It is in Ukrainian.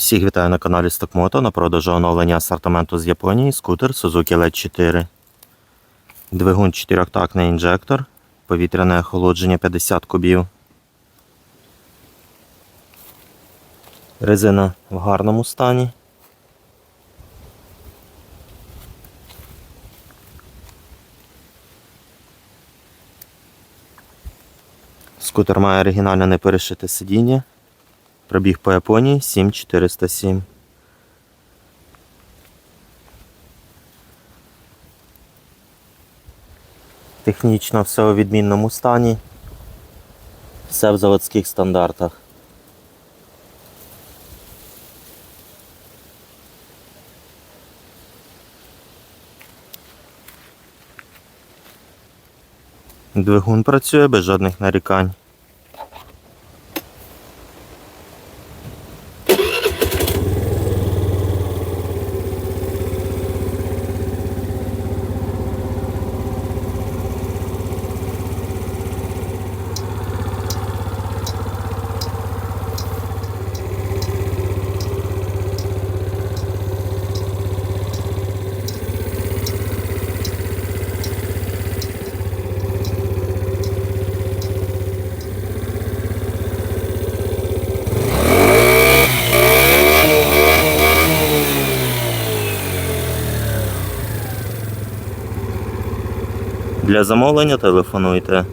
Всіх вітаю на каналі Стокмото. На продажу оновлення асортименту з Японії скутер Suzuki LED 4. Двигун 4-тактний інжектор. Повітряне охолодження 50 кубів. Резина в гарному стані. Скутер має оригінальне неперешите сидіння. Пробіг по Японії 7407. Технічно все у відмінному стані. Все в заводських стандартах. Двигун працює без жодних нарікань. Для замовлення телефонуйте